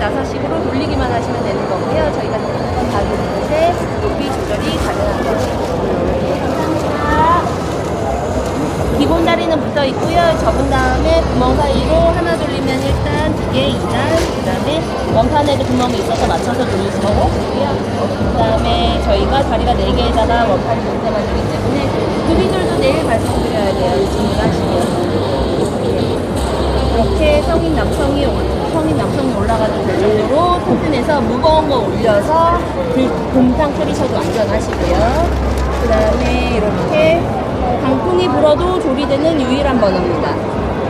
나사식으로 돌리기만 하시면 되는 거고요. 저희가 이렇게 높이 조절이 가능한 거예요. 기본 다리는 붙어 있고요. 접은 다음에 구멍 사이로 하나 돌리면 일단 두 개, 2단, 그 다음에 원판에도 구멍이 있어서 맞춰서 돌리시면 되고요. 그 다음에 저희가 다리가 4개에다가 원판이 동태만 되기 때문에 구비들도 내일 발송드려야 돼요. 주문하시면. 이렇게 성인 남성이 올- 성인 남성이 올라가도 될 정도로 튼튼해서 무거운 거 올려서 그 곰탕 끓이셔도 안전하시고요. 그 다음에 이렇게 강풍이 불어도 조리되는 유일한 버너입니다.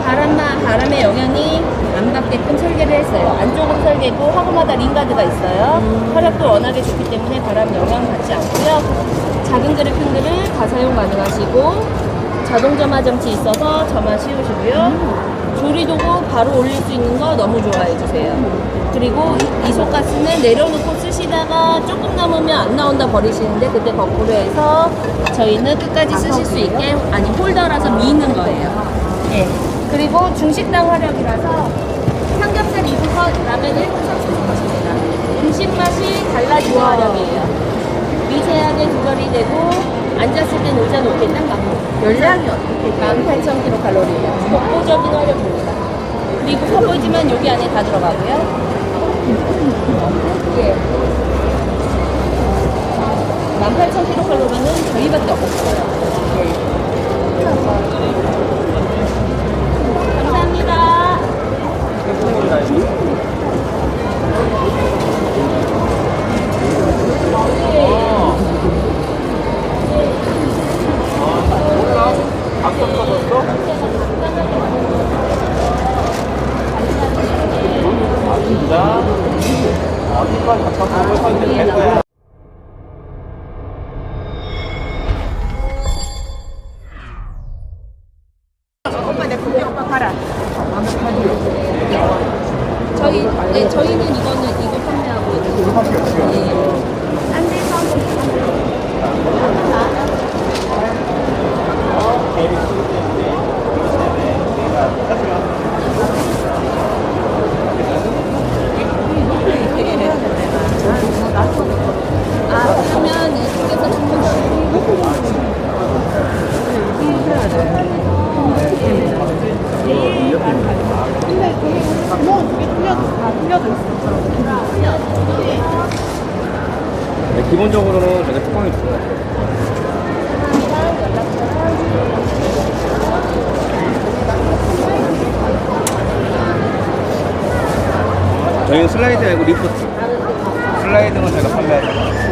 바람만 바람의 영향이 안 받게끔 설계를 했어요. 안쪽으로 설계고 화구마다 링가드가 있어요. 화력도 워낙에 좋기 때문에 바람 영향 받지 않고요. 작은 그릇 다 사용 가능하시고 자동 점화 장치 있어서 점화 씌우시고요. 조리도구 바로 올릴 수 있는 거 너무 좋아해 주세요. 그리고 이- 이소가스는 내려놓고 쓰시다가 조금 남으면 안 나온다 버리시는데 그때 거꾸로 해서 저희는 끝까지 쓰실 수 있게 아니 홀더라서 미는 거예요. 예. 그리고 중식당 화력이라서 삼겹살 2분 컷, 라면 1분 30분 컷입니다. 음식 맛이 달라지는 화력이에요. 미세하게 조절이 되고 앉았을 땐 의자 높게 딱 맞고 열량이 어떻게 18,000kcal예요. 독보적인 화력입니다. 그리고 커 보이지만 여기 안에 다 들어가고요. 예. 18,000kcal는 저희밖에 없어요. 감사합니다. 저희 네 저희는 이거는 이거 판매하고 있는 예. 딴 데서 아 그러면 이쪽에서 주문 네, 기본적으로는 저게 뚜껑이 있어요. 저희는 슬라이드 말고 리프트. 슬라이드는 저희가 판매하죠.